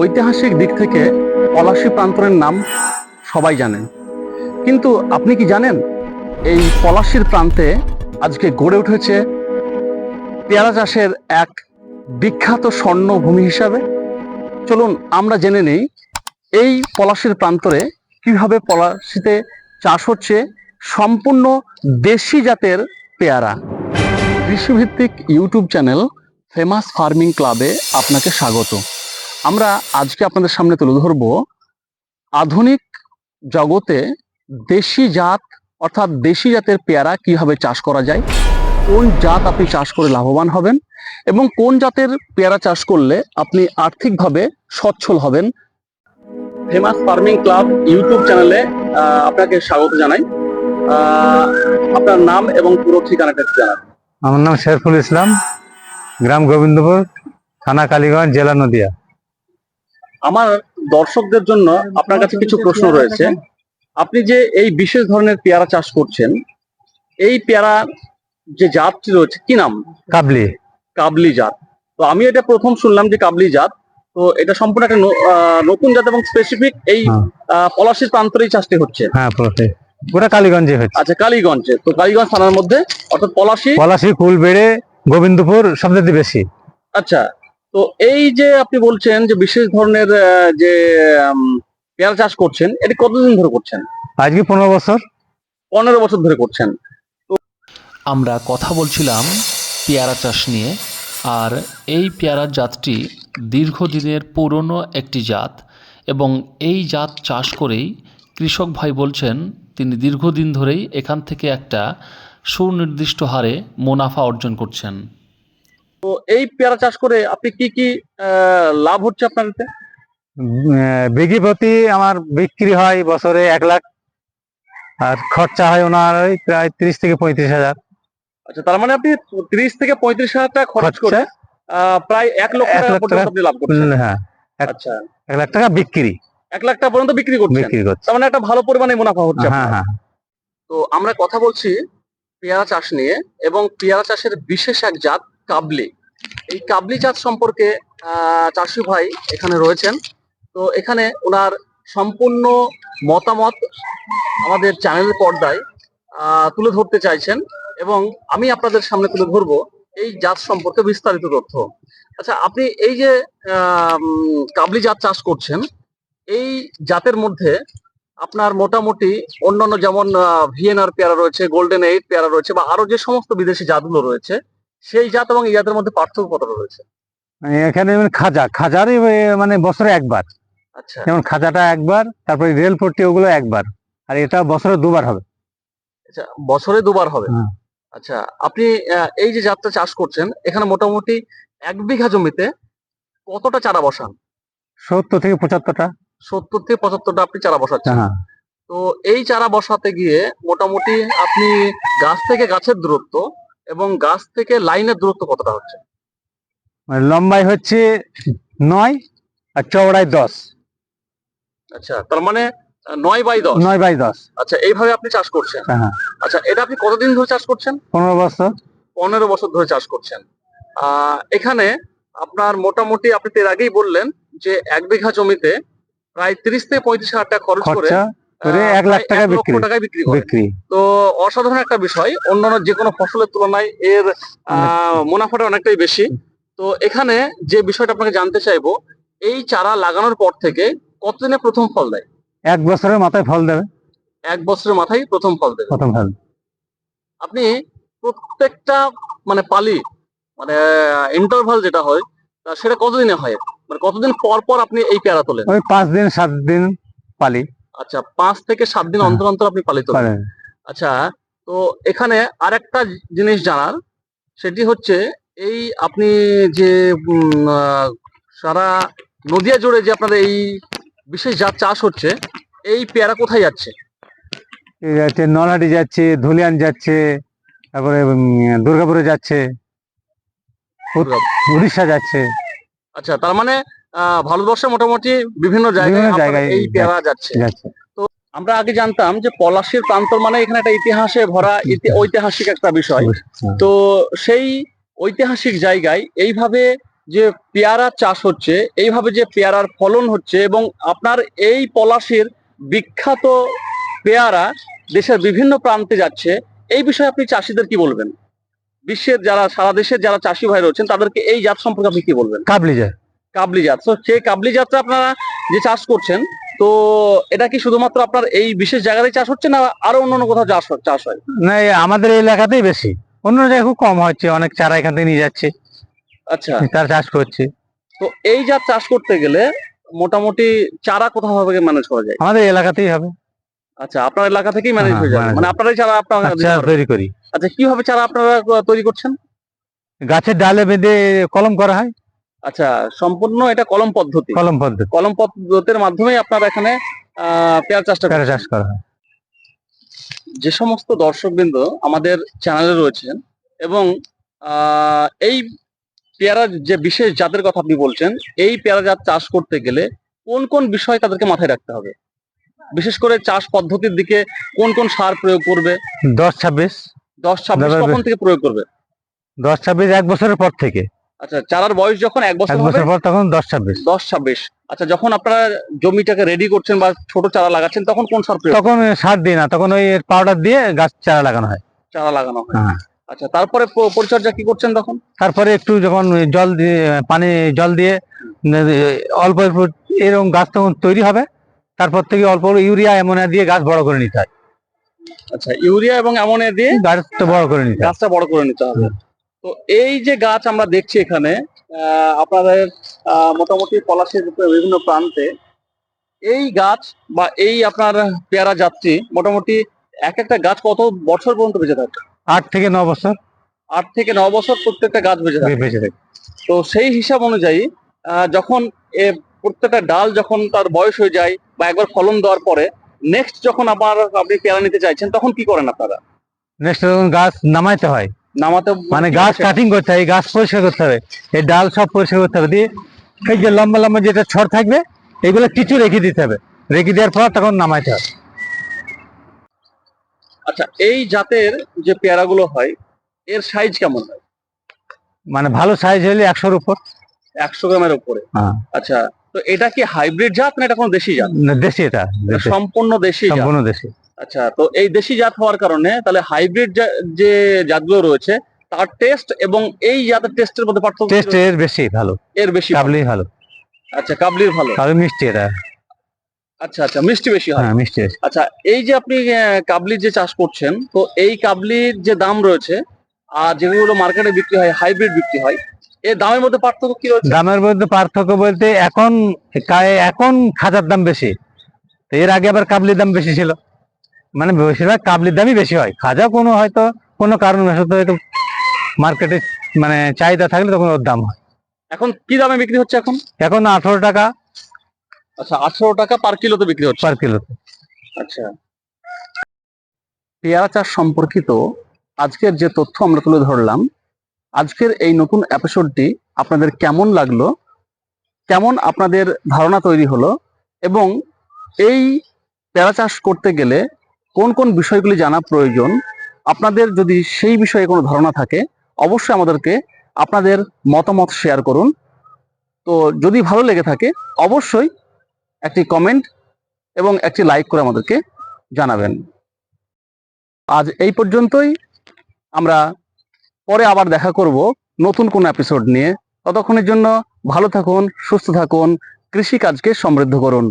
ঐতিহাসিক দিক থেকে পলাশী প্রান্তরের নাম সবাই জানেন। কিন্তু আপনি কি জানেন, এই পলাশীর প্রান্তে আজকে গড়ে উঠেছে পেয়ারা চাষের এক বিখ্যাত স্বর্ণভূমি হিসাবে? চলুন আমরা জেনে নেই, এই পলাশীর প্রান্তরে কীভাবে পলাশীতে চাষ হচ্ছে সম্পূর্ণ দেশি জাতের পেয়ারা। কৃষিভিত্তিক ইউটিউব চ্যানেল ফেমাস ফার্মিং ক্লাবে আপনাকে স্বাগত। আমরা আজকে আপনাদের সামনে তুলে ধরব আধুনিক জগতে দেশি জাত অর্থাৎ দেশি জাতের পেয়ারা কীভাবে চাষ করা যায়, কোন জাত আপনি চাষ করে লাভবান হবেন এবং কোন জাতের পেয়ারা চাষ করলে আপনি আর্থিকভাবে সচ্ছল হবেন। ফেমাস ফার্মিং ক্লাব ইউটিউব চ্যানেলে আপনাকে স্বাগত জানাই। আপনার নাম এবং পুরো ঠিকানাটা জানান। আমার নাম শেরফুল ইসলাম, গ্রাম গোবিন্দপুর, থানা কালীগঞ্জ, জেলা নদিয়া। আমার দর্শকদের জন্য আপনার কাছে কিছু প্রশ্ন রয়েছে। আপনি যে এই বিশেষ ধরনের পেয়ারা চাষ করছেন এই পেয়ারা যে জাতটি রয়েছে কি নাম? কাবলি। কাবলি জাত। তো আমি এটা প্রথম শুনলাম যে কাবলি জাত। তো এটা সম্পূর্ণ একটা নতুন জাত এবং স্পেসিফিক এই হ্যাঁ। পলাশির প্রান্তরেই চাষটি হচ্ছে। হ্যাঁ পুরো কালীগঞ্জে হচ্ছে। আচ্ছা কালীগঞ্জে। তো কালীগঞ্জ থানার মধ্যে অর্থাৎ পলাশি পলাশি কুলবেড়ে গোবিন্দপুর সবচেয়ে বেশি। আচ্ছা তো এই যে আপনি বলছেন যে বিশেষ ধরনের যে পেয়ারা চাষ করছেন এটি কতদিন ধরে করছেন? আজকে পনেরো বছর। পনেরো বছর ধরে করছেন। আমরা কথা বলছিলাম পেয়ারা চাষ নিয়ে আর এই পেয়ারা জাতটি দীর্ঘদিনের পুরনো একটি জাত এবং এই জাত চাষ করেই কৃষক ভাই বলছেন তিনি দীর্ঘদিন ধরেই এখান থেকে একটা সুনির্দিষ্ট হারে মুনাফা অর্জন করছেন। তো এই পেয়ারা চাষ করে আপনি কি কি লাভ হচ্ছে আপনার এতে? বিঘি প্রতি আমার বিক্রি হয় বছরে এক লাখ আর খরচা হয় ওনার ওই প্রায় ত্রিশ থেকে পঁয়ত্রিশ হাজার। আচ্ছা তার মানে আপনি ত্রিশ থেকে পঁয়ত্রিশ হাজার টাকা খরচ করে প্রায় এক লক্ষ টাকা পর্যন্ত। আপনি লাভ করছেন। হ্যাঁ আচ্ছা। এক লাখ টাকা বিক্রি। এক লাখ টাকা পর্যন্ত বিক্রি করছেন। বিক্রি করছে। তার মানে একটা ভালো পরিমাণে মুনাফা হচ্ছে হ্যাঁ হ্যাঁ। তো আমরা কথা বলছি পেয়ারা চাষ নিয়ে এবং পেয়ারা চাষের বিশেষ এক জাত কাবলি। এই কাবলি জাত সম্পর্কে চাষি ভাই এখানে রয়েছেন। তো এখানে ওনার সম্পূর্ণ মতামত আমাদের চ্যানেলের পর্দায় তুলে ধরতে চাইছেন এবং আমি আপনাদের সামনে তুলে ধরবো এই জাত সম্পর্কে বিস্তারিত তথ্য। আচ্ছা আপনি এই যে কাবলি জাত চাষ করছেন, এই জাতের মধ্যে আপনার মোটামুটি অন্যান্য যেমন ভিএনআর পেয়ারা রয়েছে গোল্ডেন এইট পেয়ারা রয়েছে বা আরও যে সমস্ত বিদেশি জাতগুলো রয়েছে সেই জাত এবং এই জাতের মধ্যে পার্থক্য কতটা রয়েছে? এখানে খাজা খাজারই মানে বছরে একবার। আচ্ছা। যেমন খাজাটা একবার তারপরে রেলপট্টি ওগুলো একবার। আর এটা বছরে দুবার হবে। আচ্ছা বছরে দুবার হবে? আচ্ছা আপনি এই যে জাতটা চাষ করছেন এখানে মোটামুটি এক বিঘা জমিতে কতটা চারা বসান? সত্তর থেকে পঁচাত্তরটা। সত্তর থেকে পঁচাত্তরটা আপনি চারা বসাচ্ছেন। হ্যাঁ। তো এই চারা বসাতে গিয়ে মোটামুটি আপনি গাছ থেকে গাছের দূরত্ব এবং গাছ থেকে লাইনের দূরত্ব কতটা হচ্ছে? মানে লম্বাই হচ্ছে নয় আর চওড়ায় দশ। আচ্ছা তার মানে নয় বাই দশ। নয় বাই দশ। আচ্ছা এইভাবে আপনি চাষ করছেন? হ্যাঁ আচ্ছা এটা আপনি কতদিন ধরে চাষ করছেন? পনেরো বছর। পনেরো বছর ধরে চাষ করছেন। এখানে আপনার মোটামুটি আপনি এর আগেই বললেন যে এক বিঘা জমিতে প্রায় তিরিশ থেকে পঁয়ত্রিশ হাজার টাকা খরচ করে করে এক লাখ প্রায় টাকা বিক্রি টাকায় বিক্রি করে। বিক্রি। তো অসাধারণ একটা বিষয় অন্যান্য যে কোনো ফসলের তুলনায় এর মুনাফাটা অনেকটাই বেশি। তো এখানে যে বিষয়টা আপনাকে জানতে চাইব এই চারা লাগানোর পর থেকে কতদিনে প্রথম ফল দেয়? এক বছরের মাথায় ফল দেবে। এক বছরের মাথায় প্রথম ফল দেবে। প্রথম ফল। আপনি প্রত্যেকটা মানে পালি মানে ইন্টারভাল যেটা হয় সেটা কতদিনে হয়? মানে কতদিন পর পর আপনি এই পেয়ারা তোলেন? ওই পাঁচ দিন সাত দিন পালি। আচ্ছা পাঁচ থেকে সাত দিন হ্যাঁ। অন্তর অন্তর আপনি পালিত আচ্ছা তো এখানে আরেকটা জিনিস জানার সেটি হচ্ছে এই আপনি যে সারা নদিয়া জুড়ে যে আপনাদের এই বিশেষ জাত চাষ হচ্ছে এই পেয়ারা কোথায় যাচ্ছে? যাচ্ছে নলহাটি যাচ্ছে ধুলিয়ান যাচ্ছে তারপরে দুর্গাপুরে যাচ্ছে উড়িষ্যা যাচ্ছে। আচ্ছা তার মানে ভারতবর্ষে মোটামুটি বিভিন্ন জায়গায় এই পেয়ারা যাচ্ছে। যাচ্ছে। আমরা আগে জানতাম যে পলাশির প্রান্তর মানে এখানে একটা ইতিহাসে ভরা ঐতিহাসিক একটা বিষয়। তো সেই ঐতিহাসিক জায়গায় এইভাবে যে পেয়ারা চাষ হচ্ছে এইভাবে যে পেয়ারার ফলন হচ্ছে এবং আপনার এই পলাশির বিখ্যাত পেয়ারা দেশের বিভিন্ন প্রান্তে যাচ্ছে এই বিষয়ে আপনি চাষিদের কি বলবেন? বিশ্বের যারা সারা দেশের যারা চাষি ভাই রয়েছেন তাদেরকে এই জাত সম্পর্কে আপনি কি বলবেন? কাবলি যায় কাবলি জাত। তো সেই কাবলি জাতটা আপনারা যে চাষ করছেন তো এটা কি শুধুমাত্র আপনার এই বিশেষ জায়গাতেই চাষ হচ্ছে না আরও অন্য অন্য কোথাও চাষ হয়- চাষ হয়? না আমাদের এই এলাকাতেই বেশি। অন্য জায়গায় খুব কম হচ্ছে অনেক চারা এখান থেকে নিয়ে যাচ্ছে। আচ্ছা। তারা চাষ করছে। তো এই জাত চাষ করতে গেলে মোটামুটি চারা কোথাও ভাবে ম্যানেজ করা যায়? আমাদের এলাকাতেই হবে। আচ্ছা আপনার এলাকা থেকেই ম্যানেজ হ্যাঁ, হয়ে যাবে মানে আপনারাই চারা আপনারা দিতে তৈরি করি। আচ্ছা কীভাবে চারা আপনারা তৈরি করছেন? গাছের ডালে বেঁধে কলম করা হয়। আচ্ছা সম্পূর্ণ এটা কলম পদ্ধতি? কলম পদ্ধতি। কলম পদ্ধতির মাধ্যমেই আপনারা এখানে পেয়ারা চাষটা করছেন। চাষ করা হয়। যে সমস্ত দর্শকবৃন্দ আমাদের চ্যানেলে রয়েছেন এবং এই পেয়ারা যে বিশেষ জাতের কথা আপনি বলছেন এই পেয়ারা জাত চাষ করতে গেলে কোন কোন বিষয় তাদেরকে মাথায় রাখতে হবে? বিশেষ করে চাষ পদ্ধতির দিকে কোন কোন সার প্রয়োগ করবে? দশ ছাব্বিশ দশ ছাব্বিশ। কখন থেকে প্রয়োগ করবে? দশ ছাব্বিশ এক বছরের পর থেকে। আচ্ছা চারার বয়স যখন এক বছর এক হবে? বছর পর তখন দশ ছাব্বিশ। দশ ছাব্বিশ। আচ্ছা যখন আপনারা জমিটাকে রেডি করছেন বা ছোট চারা লাগাচ্ছেন তখন কোন সার প্রয়োগ? তখন সার দিই না তখন ওই পাউডার দিয়ে গাছ চারা লাগানো হয়। চারা লাগানো হয়। হ্যাঁ। আচ্ছা তারপরে পরিচর্যা কি করছেন তখন? তারপরে একটু যখন জল দিয়ে পানি জল দিয়ে অল্প অল্প এরকম গাছ তখন তৈরি হবে। তারপর থেকে অল্প ইউরিয়া অ্যামোনিয়া দিয়ে গাছ বড় করে নিতে হয়। আচ্ছা ইউরিয়া এবং অ্যামোনিয়া দিয়ে গাছটা বড় করে নিতে গাছটা বড় করে নিতে হবে। তো এই যে গাছ আমরা দেখছি এখানে আপনাদের মোটামুটি পলাশের বিভিন্ন প্রান্তে এই গাছ বা এই আপনার পেয়ারা যাত্রী মোটামুটি এক একটা গাছ কত বছর পর্যন্ত বেঁচে থাকে? আট থেকে ন বছর। আট থেকে ন বছর প্রত্যেকটা গাছ বেঁচে থাকে। বেঁচে থাকে। তো সেই হিসাব অনুযায়ী আহ, যখন এ প্রত্যেকটা ডাল যখন তার বয়স হয়ে যায় বা একবার ফলন দেওয়ার পরে নেক্সট যখন আবার আপনি পেয়ারা নিতে চাইছেন তখন কি করেন আপনারা? নেক্সট যখন গাছ নামাইতে হয় নামাতে মানে গাছ কাটিং করতে হবে গাছ পরিষ্কার করতে হবে এই ডাল সব পরিষ্কার করতে হবে দিয়ে এই যে লম্বা লম্বা যেটা ছড় থাকবে এগুলো কিছু রেখে দিতে হবে রেখে দেওয়ার পর তখন নামাইতে হবে। আচ্ছা এই জাতের যে পেয়ারাগুলো হয় এর সাইজ কেমন হয়? মানে ভালো সাইজ হলে একশোর উপর। একশো গ্রামের উপরে। হ্যাঁ। আচ্ছা তো এটা কি হাইব্রিড জাত না এটা কোনো দেশি জাত? না, দেশি এটা সম্পূর্ণ দেশি সম্পূর্ণ দেশি। আচ্ছা তো এই দেশি জাত হওয়ার কারণে তাহলে হাইব্রিড যে জাতগুলো রয়েছে তার টেস্ট এবং এই জাতের টেস্টের মধ্যে পার্থক্য টেস্ট এর বেশি ভালো। এর বেশি। কাবলি ভালো। আচ্ছা কাবলির ভালো। কাবলি মিষ্টি এটা। আচ্ছা আচ্ছা মিষ্টি বেশি হয়। হ্যাঁ মিষ্টি আচ্ছা এই যে আপনি আহ, কাবলির যে চাষ করছেন তো এই কাবলির যে দাম রয়েছে আর যেগুলো মার্কেটে বিক্রি হয় হাইব্রিড বিক্রি হয় এর দামের মধ্যে পার্থক্য কি রয়েছে? দামের মধ্যে পার্থক্য বলতে এখন এখন খাজার দাম বেশি। তো এর আগে আবার কাবলির দাম বেশি ছিল। মানে বেশিরভাগ কাবলির দামই বেশি হয়। খাজা কোনো হয়তো কোনো কারণবশত হয়তো মার্কেটে মানে চাহিদা থাকলে তখন ওর দাম হয়। এখন কি দামে বিক্রি হচ্ছে এখন? এখন আঠারো টাকা। আচ্ছা আঠারো টাকা পার কিলোতে বিক্রি হচ্ছে। Per kilo. আচ্ছা। পেয়ারা চাষ সম্পর্কিত আজকের যে তথ্য আমরা তুলে ধরলাম আজকের এই নতুন এপিসোডটি আপনাদের কেমন লাগল কেমন আপনাদের ধারণা তৈরি হলো এবং এই পেয়ারা চাষ করতে গেলে কোন কোন বিষয়গুলি জানা প্রয়োজন, আপনাদের যদি সেই বিষয়ে কোনো ধারণা থাকে, অবশ্যই আমাদেরকে আপনাদের মতামত শেয়ার করুন। তো যদি ভালো লেগে থাকে, অবশ্যই একটি কমেন্ট এবং একটি লাইক করে আমাদেরকে জানাবেন। আজ এই পর্যন্তই। আমরা পরে আবার দেখা করব নতুন কোন এপিসোড নিয়ে। ততক্ষণের জন্য ভালো থাকুন, সুস্থ থাকুন কৃষি কাজকে সমৃদ্ধ করুন।